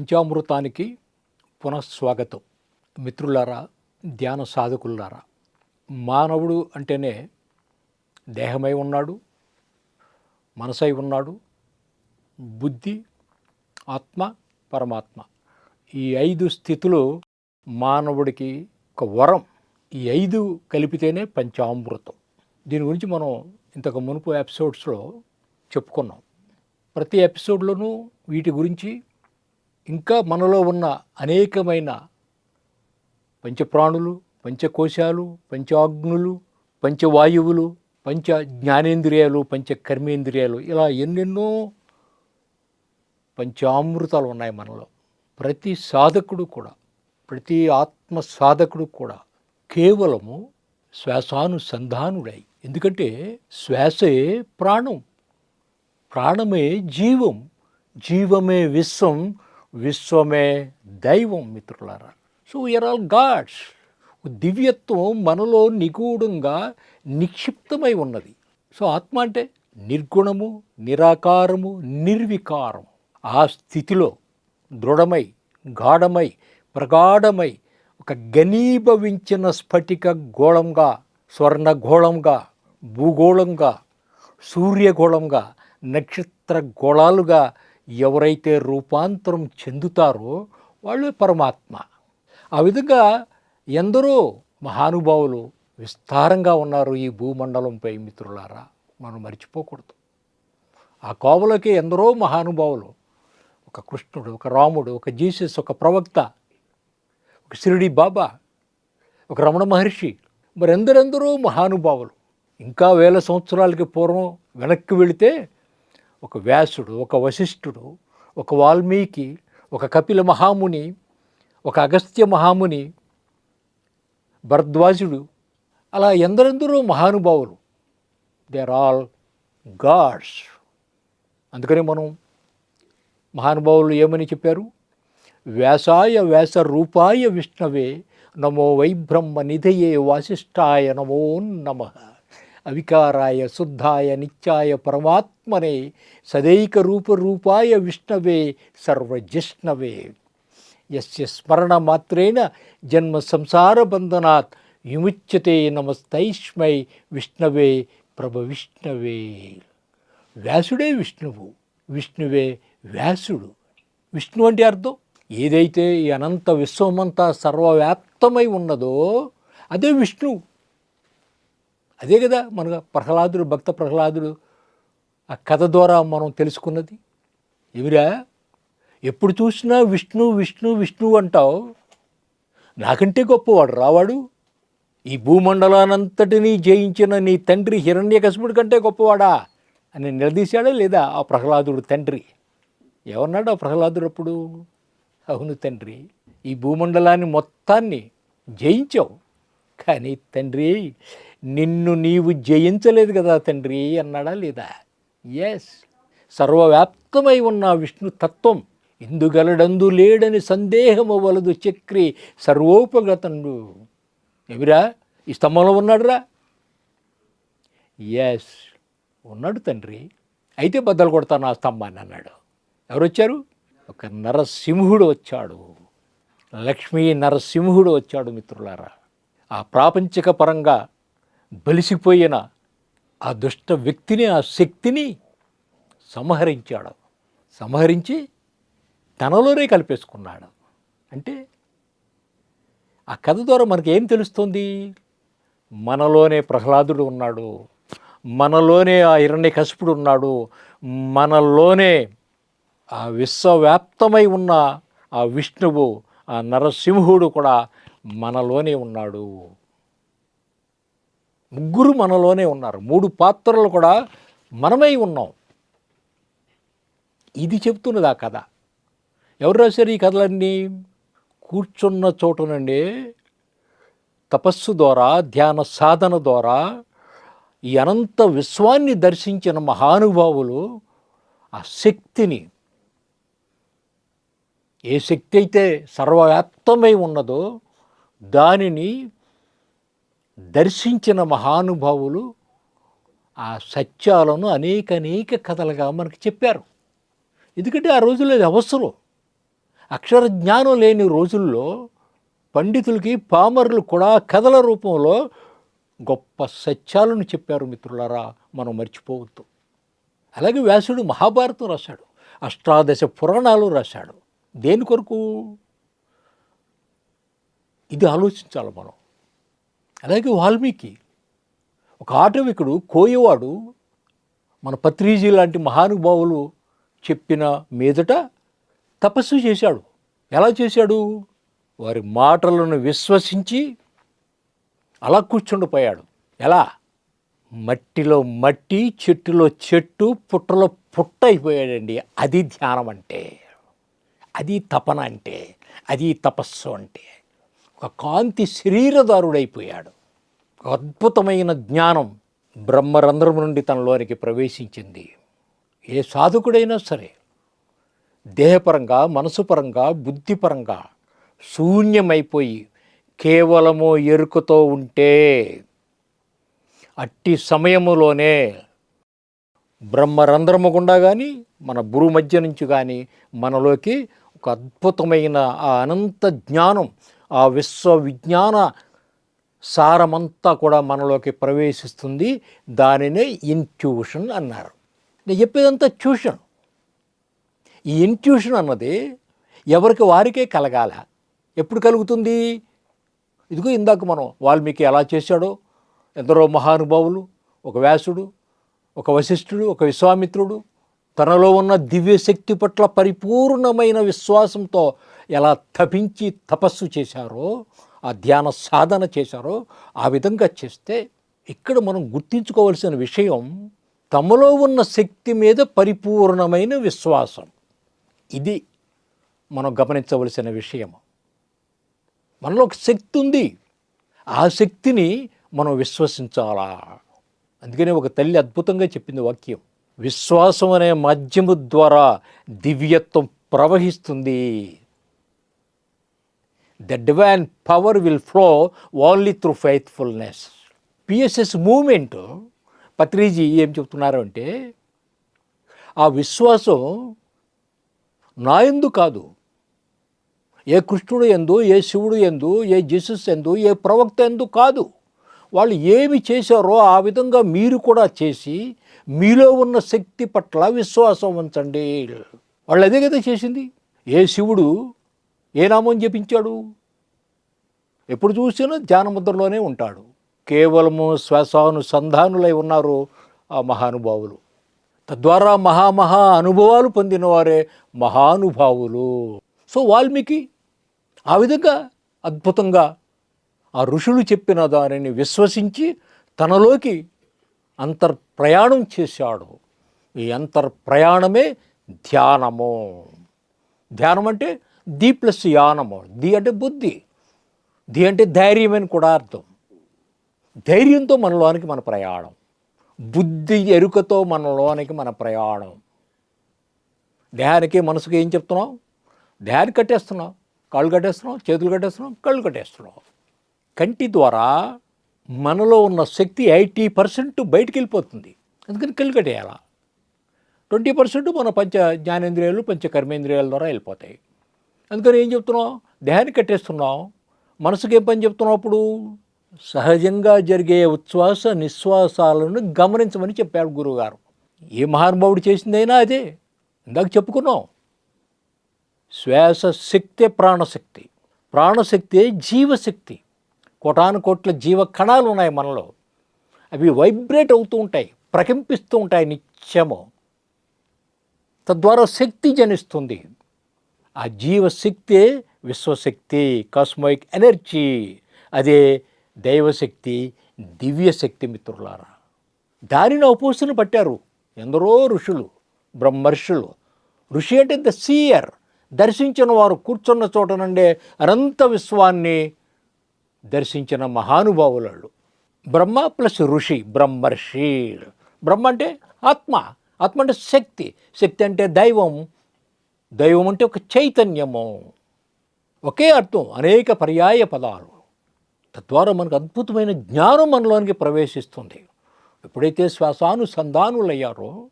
పంచామృతానికి పునఃస్వాగతం. మిత్రులారా ధ్యాన సాధకులారా మానవుడు అంటేనే దేహమై ఉన్నాడు మనసై ఉన్నాడు బుద్ధి ఆత్మ పరమాత్మ. ఈ ఐదు స్థితులు మానవుడికి ఒక వరం. ఈ ఐదు కలిపితేనే పంచామృతం. దీని గురించి మనం ఇంతకు మునుపు ఎపిసోడ్స్లో చెప్పుకున్నాం. ప్రతి ఎపిసోడ్లోనూ వీటి గురించి ఇంకా మనలో ఉన్న అనేకమైన పంచప్రాణులు పంచకోశాలు పంచాగ్నులు పంచవాయువులు పంచ జ్ఞానేంద్రియాలు పంచ కర్మేంద్రియాలు ఇలా ఎన్నెన్నో పంచామృతాలు ఉన్నాయి మనలో. ప్రతి సాధకుడు కూడా ప్రతి ఆత్మ సాధకుడు కూడా కేవలము శ్వాసానుసంధానుడై. ఎందుకంటే శ్వాసే ప్రాణం. ప్రాణమే జీవం. జీవమే విశ్వం. విశ్వమే దైవం మిత్రులారా. సో వీఆర్ ఆల్ గాడ్స్ దివ్యత్వం మనలో నిగూఢంగా నిక్షిప్తమై ఉన్నది. సో ఆత్మ అంటే నిర్గుణము నిరాకారము నిర్వికారం ఆ స్థితిలో దృఢమై గాఢమై ప్రగాఢమై ఒక గనీభవించిన స్ఫటిక గోళంగా స్వర్ణగోళంగా భూగోళంగా సూర్యగోళంగా నక్షత్ర గోళాలుగా ఎవరైతే రూపాంతరం చెందుతారో వాళ్ళు పరమాత్మ. ఆ విధంగా ఎందరో మహానుభావులు విస్తారంగా ఉన్నారు ఈ భూమండలంపై మిత్రులారా. మనం మర్చిపోకూడదు. ఆ కోవలకి ఎందరో మహానుభావులు ఒక కృష్ణుడు ఒక రాముడు ఒక జీసస్ ఒక ప్రవక్త ఒక షిరిడి బాబా ఒక రమణ మహర్షి మరి ఎందరెందరో మహానుభావులు. ఇంకా వేల సంవత్సరాలకి పూర్వం వెనక్కి వెళితే ఒక వ్యాసుడు ఒక వశిష్ఠుడు ఒక వాల్మీకి ఒక కపిల మహాముని ఒక అగస్త్య మహాముని భరద్వాజుడు అలా ఎందరెందరో మహానుభావులు. దే ఆర్ ఆల్ గాడ్స్ అందుకని మనం మహానుభావులు ఏమని చెప్పారు? వ్యాసాయ వ్యాస రూపాయ విష్ణవే నమో వైబ్రహ్మ నిధయే వాసిష్ఠాయ నమో నమ. అవికారాయ శుద్ధాయ నిత్యాయ పరమాత్మనే సదైక రూపరూపాయ విష్ణవే సర్వజిష్ణవే యస్య స్మరణ మాత్రేణ జన్మ సంసార బంధనాత్ విముచ్యతే నమస్తైష్మై విష్ణవే ప్రభ విష్ణవే. వ్యాసుడే విష్ణువు విష్ణువే వ్యాసుడు. విష్ణు అంటే అర్థం? ఏదైతే ఈ అనంత విశ్వమంతా సర్వవ్యాప్తమై ఉన్నదో అదే విష్ణువు. అదే కదా మన ప్రహ్లాదుడు భక్త ప్రహ్లాదుడు ఆ కథ ద్వారా మనం తెలుసుకున్నది. ఎవిరా ఎప్పుడు చూసినా విష్ణు విష్ణు విష్ణు అంటావు. నాకంటే గొప్పవాడు రావాడు. ఈ భూమండలానంతటినీ జయించిన నీ తండ్రి హిరణ్యకశిపుడి కంటే గొప్పవాడా అని నిలదీశాడా లేదా ఆ ప్రహ్లాదుడు తండ్రి? ఎవరన్నాడు ఆ ప్రహ్లాదుడు అప్పుడు? అవును తండ్రి ఈ భూమండలాన్ని మొత్తాన్ని జయించావు. కానీ తండ్రి నిన్ను నీవు జయించలేదు కదా తండ్రి అన్నాడా లేదా? ఎస్ సర్వవ్యాప్తమై ఉన్న విష్ణు తత్వం ఇందుగలడందు లేడని సందేహము వలదు చక్రి సర్వోపగతండు. ఎవిరా ఈ స్తంభంలో ఉన్నాడురా? ఎస్ ఉన్నాడు తండ్రి. అయితే బద్దలు కొడతాను ఆ స్తంభాన్ని అన్నాడు. ఎవరు వచ్చారు ఒక నరసింహుడు వచ్చాడు. లక్ష్మీ నరసింహుడు వచ్చాడు మిత్రులారా. ఆ ప్రాపంచిక పరంగా బలిసిపోయిన ఆ దుష్ట వ్యక్తిని ఆ శక్తిని సంహరించాడు. సంహరించి తనలోనే కలిపేసుకున్నాడు. అంటే ఆ కథ ద్వారా మనకి ఏం తెలుస్తుంది? మనలోనే ప్రహ్లాదుడు ఉన్నాడు. మనలోనే ఆ హిరణ్యకశిపుడు ఉన్నాడు. మనలోనే ఆ విశ్వవ్యాప్తమై ఉన్న ఆ విష్ణువు ఆ నరసింహుడు కూడా మనలోనే ఉన్నాడు. ముగ్గురు మనలోనే ఉన్నారు. మూడు పాత్రలు కూడా మనమై ఉన్నాం. ఇది చెప్తున్నది ఆ కథ. ఎవరు రాశారు ఈ కథలన్నీ? కూర్చున్న చోట నుండి తపస్సు ద్వారా ధ్యాన సాధన ద్వారా ఈ అనంత విశ్వాన్ని దర్శించిన మహానుభావులు ఆ శక్తిని ఏ శక్తి అయితే సర్వవ్యాప్తమై ఉన్నదో దానిని దర్శించిన మహానుభావులు ఆ సత్యాలను అనేక అనేక కథలుగా మనకు చెప్పారు. ఎందుకంటే ఆ రోజుల్లో అది అవసరం. అక్షర జ్ఞానం లేని రోజుల్లో పండితులకి పామరులు కూడా కథల రూపంలో గొప్ప సత్యాలను చెప్పారు మిత్రులారా మనం మర్చిపోవద్దు. అలాగే వ్యాసుడు మహాభారతం రాశాడు అష్టాదశ పురాణాలు రాశాడు. దేని కొరకు? ఇది ఆలోచించాలి మనం. అలాగే వాల్మీకి. ఒక ఆటవికుడు కోయవాడు మన పత్రిజీ లాంటి మహానుభావులు చెప్పిన మీదట తపస్సు చేశాడు. ఎలా చేశాడు? వారి మాటలను విశ్వసించి అలా కూర్చుండిపోయాడు. ఎలా? మట్టిలో మట్టి చెట్టులో చెట్టు పుట్టలో పుట్ట అయిపోయాడండి. అది ధ్యానం అంటే. అది తపన అంటే. అది తపస్సు అంటే. ఒక కాంతి శరీరదారుడైపోయాడు. అద్భుతమైన జ్ఞానం బ్రహ్మరంధ్రం నుండి తనలోనికి ప్రవేశించింది. ఏ సాధకుడైనా సరే దేహపరంగా మనసుపరంగా బుద్ధిపరంగా శూన్యమైపోయి కేవలము ఎరుకతో ఉంటే అట్టి సమయములోనే బ్రహ్మరంధ్రము గుండా కానీ మన గురు మధ్య నుంచి కానీ మనలోకి ఒక అద్భుతమైన ఆ అనంత జ్ఞానం ఆ విశ్వ విజ్ఞాన సారమంతా కూడా మనలోకి ప్రవేశిస్తుంది. దానినే ఇన్ట్యూషన్ అన్నారు. నేను చెప్పేదంతా ట్యూషన్ ఈ ఇన్ట్యూషన్ అన్నది ఎవరికి వారికే కలగాల. ఎప్పుడు కలుగుతుంది? ఇదిగో ఇందాక మనం వాల్మీకి ఎలా చేశాడో? ఎందరో మహానుభావులు ఒక వ్యాసుడు ఒక వశిష్ఠుడు ఒక విశ్వామిత్రుడు తనలో ఉన్న దివ్య శక్తి పట్ల పరిపూర్ణమైన విశ్వాసంతో ఎలా తపించి తపస్సు చేశారో ఆ ధ్యాన సాధన చేశారో ఆ విధంగా చేస్తే ఇక్కడ మనం గుర్తించుకోవాల్సిన విషయం తమలో ఉన్న శక్తి మీద పరిపూర్ణమైన విశ్వాసం. ఇది మనం గమనించవలసిన విషయం మనలో ఒక శక్తి ఉంది. ఆ శక్తిని మనం విశ్వసించాలా? అందుకనే ఒక తల్లి అద్భుతంగా చెప్పింది వాక్యం. విశ్వాసం అనే మాధ్యము ద్వారా దివ్యత్వం ప్రవహిస్తుంది. The divine power will flow only through faithfulness PSS moment Patriji ఏం చెప్తున్నారు అంటే ఆ విశ్వాసం నా ఎందు కాదు. ఏ కృష్ణుడు ఎందు ఏ శివుడు ఎందు ఏ జీసస్ ఎందు ఏ ప్రవక్త ఎందు కాదు. వాళ్ళు ఏమి చేశారో ఆ విధంగా మీరు కూడా చేసి మీలో ఉన్న శక్తి పట్ల విశ్వాసం ఉంచండి. వాళ్ళు అదే కదా చేసింది. ఏ శివుడు ఏ నామం జపించాడు? ఎప్పుడు చూసినా ధ్యానముద్రలోనే ఉంటాడు. కేవలము శ్వాసానుసంధానులై ఉన్నారు ఆ మహానుభావులు. తద్వారా మహామహా అనుభవాలు పొందిన వారే మహానుభావులు. సో వాల్మీకి ఆ విధంగా అద్భుతంగా ఆ ఋషులు చెప్పిన దానిని విశ్వసించి తనలోకి అంతర్ ప్రయాణం చేశాడు. ఈ అంతర్ ప్రయాణమే ధ్యానము. ధ్యానం అంటే ది ప్లస్ యానము ది అంటే బుద్ధి. ది అంటే ధైర్యం అని కూడా అర్థం. ధైర్యంతో మనలోనికి మన ప్రయాణం. బుద్ధి ఎరుకతో మనలోనికి మన ప్రయాణం. దేహానికి మనసుకి ఏం చెప్తున్నాం దేహాన్ని కట్టేస్తున్నాం కాళ్ళు కట్టేస్తున్నాం చేతులు కట్టేస్తున్నాం కళ్ళు కట్టేస్తున్నాం కంటి ద్వారా మనలో ఉన్న శక్తి ఎయిటీ పర్సెంట్ బయటికి వెళ్ళిపోతుంది. అందుకని కళ్ళు కట్టేయాల? ట్వంటీ పర్సెంట్ మన పంచ జ్ఞానేంద్రియాలు పంచ కర్మేంద్రియాల ద్వారా వెళ్ళిపోతాయి. అందుకని ఏం చెప్తున్నావు? దేహాన్ని కట్టేస్తున్నావు. మనసుకి ఏం పని చెప్తున్నావు అప్పుడు? సహజంగా జరిగే ఉచ్ఛ్వాస నిశ్వాసాలను గమనించమని చెప్పాడు గురువుగారు. ఏ మహానుభావుడు చేసిందైనా అదే. ఇందాక చెప్పుకున్నాం. శ్వాస శక్తే ప్రాణశక్తి. ప్రాణశక్తే జీవశక్తి. కోటాను కోట్ల జీవ కణాలు ఉన్నాయి మనలో. అవి వైబ్రేట్ అవుతూ ఉంటాయి ప్రకంపిస్తూ ఉంటాయి నిత్యము. తద్వారా శక్తి జనిస్తుంది. ఆ జీవశక్తే విశ్వశక్తి కాస్మోయిక్ ఎనర్జీ అదే దైవశక్తి దివ్యశక్తి మిత్రులారా. దానిని ఉపోసన పట్టారు ఎందరో ఋషులు బ్రహ్మర్షులు. ఋషి అంటే ద సీయర్ దర్శించిన వారు కూర్చున్న చోట నుండే అనంత విశ్వాన్ని దర్శించిన మహానుభావులు బ్రహ్మ ప్లస్ ఋషి బ్రహ్మర్షి. బ్రహ్మ అంటే ఆత్మ ఆత్మ అంటే శక్తి. శక్తి అంటే దైవం. దైవం అంటే ఒక చైతన్యము. ఒకే అర్థం అనేక పర్యాయ పదాలు. తద్వారా మనకు అద్భుతమైన జ్ఞానం మనలోనికి ప్రవేశిస్తుంది. ఎప్పుడైతే శ్వాసానుసంధానులయ్యారో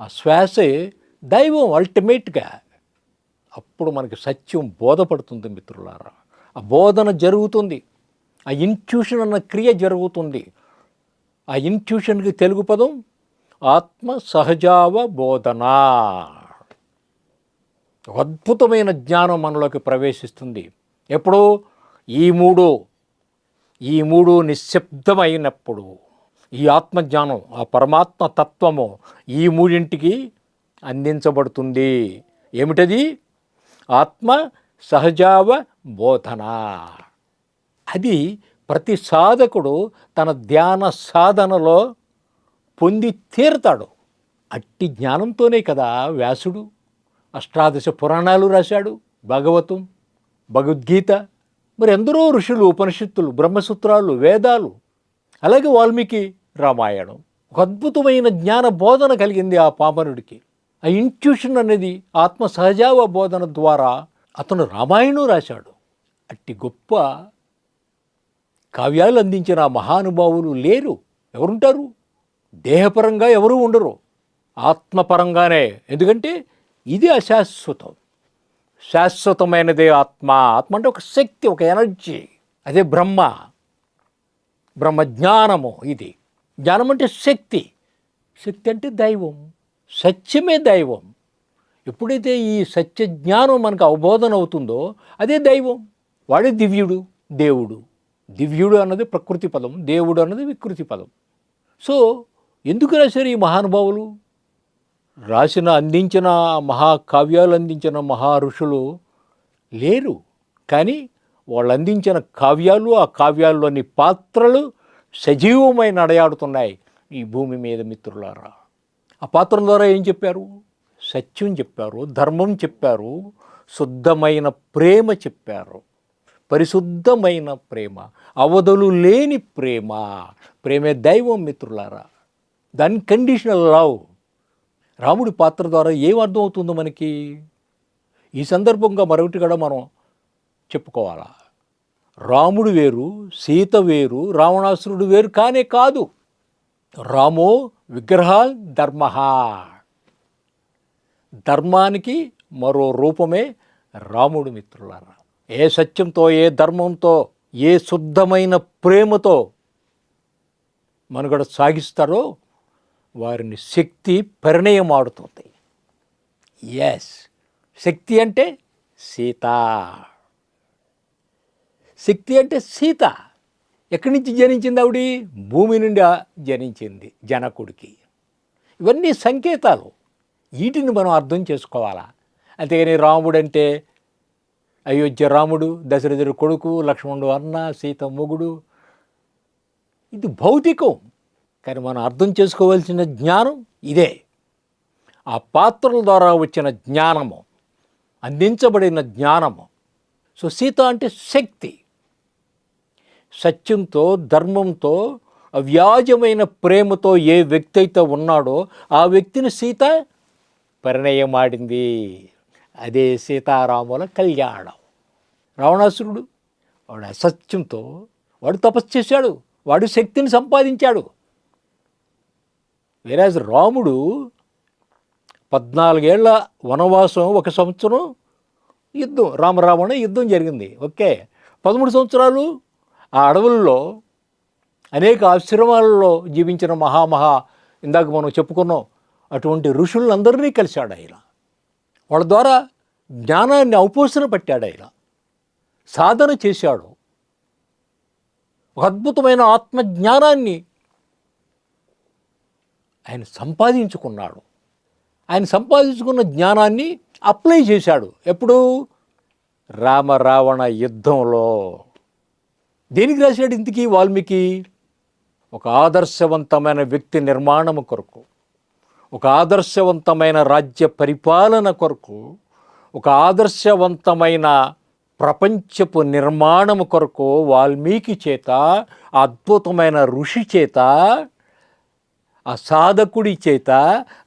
ఆ శ్వాసే దైవం అల్టిమేట్గా అప్పుడు మనకి సత్యం బోధపడుతుంది మిత్రులారా. ఆ బోధన జరుగుతుంది. ఆ ఇన్ట్యూషన్ అన్న క్రియ జరుగుతుంది. ఆ ఇన్ట్యూషన్కి తెలుగు పదం ఆత్మ సహజావ బోధన. అద్భుతమైన జ్ఞానం మనలోకి ప్రవేశిస్తుంది. ఎప్పుడు? ఈ మూడు. ఈ మూడు నిశ్శబ్దమైనప్పుడు. ఈ ఆత్మజ్ఞానం ఆ పరమాత్మ తత్వము ఈ మూడింటికి అందించబడుతుంది. ఏమిటది? ఆత్మ సహజావ బోధన. అది ప్రతి సాధకుడు తన ధ్యాన సాధనలో పొంది తీరుతాడు. అట్టి జ్ఞానంతోనే కదా వ్యాసుడు అష్టాదశ పురాణాలు రాశాడు భాగవతం భగవద్గీత. మరి ఎందరో ఋషులు ఉపనిషత్తులు బ్రహ్మసూత్రాలు వేదాలు అలాగే వాల్మీకి రామాయణం. ఒక అద్భుతమైన జ్ఞాన బోధన కలిగింది ఆ పామనుడికి. ఆ ఇంట్యూషన్ అనేది ఆత్మ సహజావ బోధన ద్వారా అతను రామాయణం రాశాడు. అట్టి గొప్ప కావ్యాలు అందించిన మహానుభావులు లేరు. ఎవరుంటారు? దేహపరంగా ఎవరు ఉండరు. ఆత్మపరంగానే. ఎందుకంటే ఇది అశాశ్వతం. శాశ్వతమైనదే ఆత్మ. ఆత్మ అంటే ఒక శక్తి ఒక ఎనర్జీ. అదే బ్రహ్మ. బ్రహ్మజ్ఞానము ఇది. జ్ఞానం అంటే శక్తి. శక్తి అంటే దైవం. సత్యమే దైవం. ఎప్పుడైతే ఈ సత్య జ్ఞానం మనకు అవబోధన అవుతుందో అదే దైవం. వాడే దివ్యుడు దేవుడు. దివ్యుడు అన్నది ప్రకృతి పదం దేవుడు అన్నది వికృతి పదం. సో ఎందుకు రాశారు ఈ మహానుభావులు? రాసిన అందించిన మహాకావ్యాలు అందించిన మహా ఋషులు లేరు. కానీ వాళ్ళు అందించిన కావ్యాలు ఆ కావ్యాల్లోని పాత్రలు సజీవమై నడయాడుతున్నాయి. ఈ భూమి మీద మిత్రులారా ఆ పాత్రల ద్వారా ఏం చెప్పారు? సత్యం చెప్పారు ధర్మం చెప్పారు శుద్ధమైన ప్రేమ చెప్పారు. పరిశుద్ధమైన ప్రేమ అవధులు లేని ప్రేమ. ప్రేమే దైవం మిత్రులారా. దాని కండిషనల్ లవ్ రాముడి పాత్ర ద్వారా ఏం అర్థం అవుతుందో మనకి? ఈ సందర్భంగా మరొకటి కూడా మనం చెప్పుకోవాలా. రాముడు వేరు సీత వేరు రావణాసురుడు వేరు కానే కాదు. రామో విగ్రహ ధర్మ ధర్మానికి మరో రూపమే రాముడు మిత్రులారా. ఏ సత్యంతో ఏ ధర్మంతో ఏ శుద్ధమైన ప్రేమతో మనుగడ సాగిస్తారో వారిని శక్తి పరిణయం ఆడుతుంది ఎస్ శక్తి అంటే సీత. శక్తి అంటే సీత. ఎక్కడి నుంచి జనించింది ఆవిడ? భూమి నుండి జనించింది జనకుడికి. ఇవన్నీ సంకేతాలు. వీటిని మనం అర్థం చేసుకోవాలా? అంతేగాని రాముడు అంటే అయోధ్య రాముడు దశరథుడు కొడుకు లక్ష్మణుడు అన్న సీత మొగుడు. ఇది భౌతికం. కానీ మనం అర్థం చేసుకోవాల్సిన జ్ఞానం ఇదే. ఆ పాత్రల ద్వారా వచ్చిన జ్ఞానము అందించబడిన జ్ఞానము. సో సీత అంటే శక్తి. సత్యంతో ధర్మంతో అవ్యాజమైన ప్రేమతో ఏ వ్యక్తి అయితే ఉన్నాడో ఆ వ్యక్తిని సీత పరిణయమాడింది. అదే సీతారాముల కళ్యాణం. రావణాసురుడు వాడు అసత్యంతో వాడు తపస్సు చేశాడు వాడు శక్తిని సంపాదించాడు. వేరాజ్ రాముడు పద్నాలుగేళ్ళ వనవాసం ఒక సంవత్సరం యుద్ధం రామరావణ యుద్ధం జరిగింది. ఓకే. పదమూడు సంవత్సరాలు ఆ అడవుల్లో అనేక ఆశ్రమాలలో జీవించిన మహామహా ఇందాక మనం చెప్పుకున్నాం అటువంటి ఋషులందరినీ కలిశాడు ఆయన. వాళ్ళ ద్వారా జ్ఞానాన్ని ఔపోసన పట్టాడు ఆయన. సాధన చేశాడు. ఒక అద్భుతమైన ఆత్మజ్ఞానాన్ని ఆయన సంపాదించుకున్నాడు. ఆయన సంపాదించుకున్న జ్ఞానాన్ని అప్లై చేశాడు. ఎప్పుడు? రామరావణ యుద్ధంలో. దేనికి రాశాడు ఇంతకీ వాల్మీకి? ఒక ఆదర్శవంతమైన వ్యక్తి నిర్మాణము కొరకు ఒక ఆదర్శవంతమైన రాజ్య పరిపాలన కొరకు ఒక ఆదర్శవంతమైన ప్రపంచపు నిర్మాణము కొరకు వాల్మీకి చేత అద్భుతమైన ఋషి చేత ఆ సాధకుడి చేత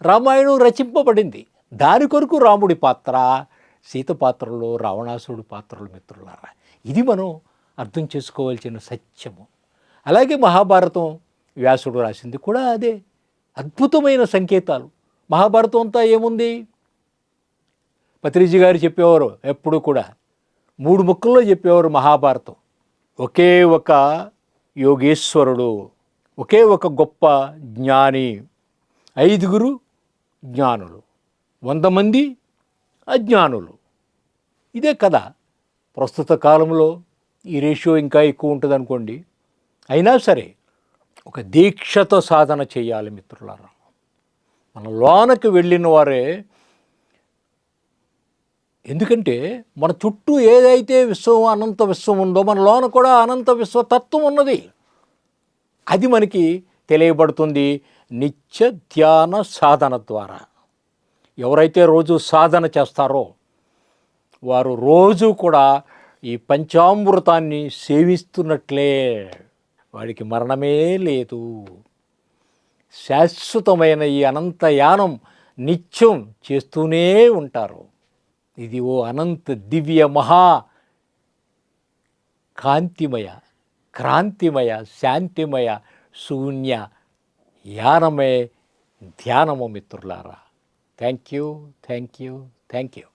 రామాయణం రచింపబడింది. దాని కొరకు రాముడి పాత్ర సీత పాత్రలు రావణాసురుడి పాత్రలు మిత్రులారా ఇది మనం అర్థం చేసుకోవాల్సిన సత్యము. అలాగే మహాభారతం వ్యాసుడు రాసింది కూడా అదే. అద్భుతమైన సంకేతాలు. మహాభారతం అంతా ఏముంది? పత్రిజీ గారు చెప్పేవారు ఎప్పుడు కూడా మూడు ముక్కల్లో చెప్పేవారు మహాభారతం. ఒకే ఒక యోగేశ్వరుడు ఒకే ఒక గొప్ప జ్ఞాని ఐదుగురు జ్ఞానులు వంద మంది అజ్ఞానులు. ఇదే కదా ప్రస్తుత కాలంలో ఈ రేషియో ఇంకా ఎక్కువ ఉంటుంది అనుకోండి అయినా సరే ఒక దీక్షతో సాధన చేయాలి మిత్రులారా. మన లోనకి వెళ్ళిన వారే ఎందుకంటే మన చుట్టూ ఏదైతే విశ్వం అనంత విశ్వం ఉందో మన లోన కూడా అనంత విశ్వతత్వం ఉన్నది. అది మనకి తెలియబడుతుంది నిత్య ధ్యాన సాధన ద్వారా. ఎవరైతే రోజు సాధన చేస్తారో వారు రోజు కూడా ఈ పంచామృతాన్ని సేవిస్తున్నట్లే. వాడికి మరణమే లేదు. శాశ్వతమైన ఈ అనంత యానం నిత్యం చేస్తూనే ఉంటారు. ఇది ఓ అనంత దివ్య మహా కాంతిమయ క్రాంతిమయ శాంతిమయ శూన్య యానమే ధ్యానము మిత్రులారా. Thank you thank you thank you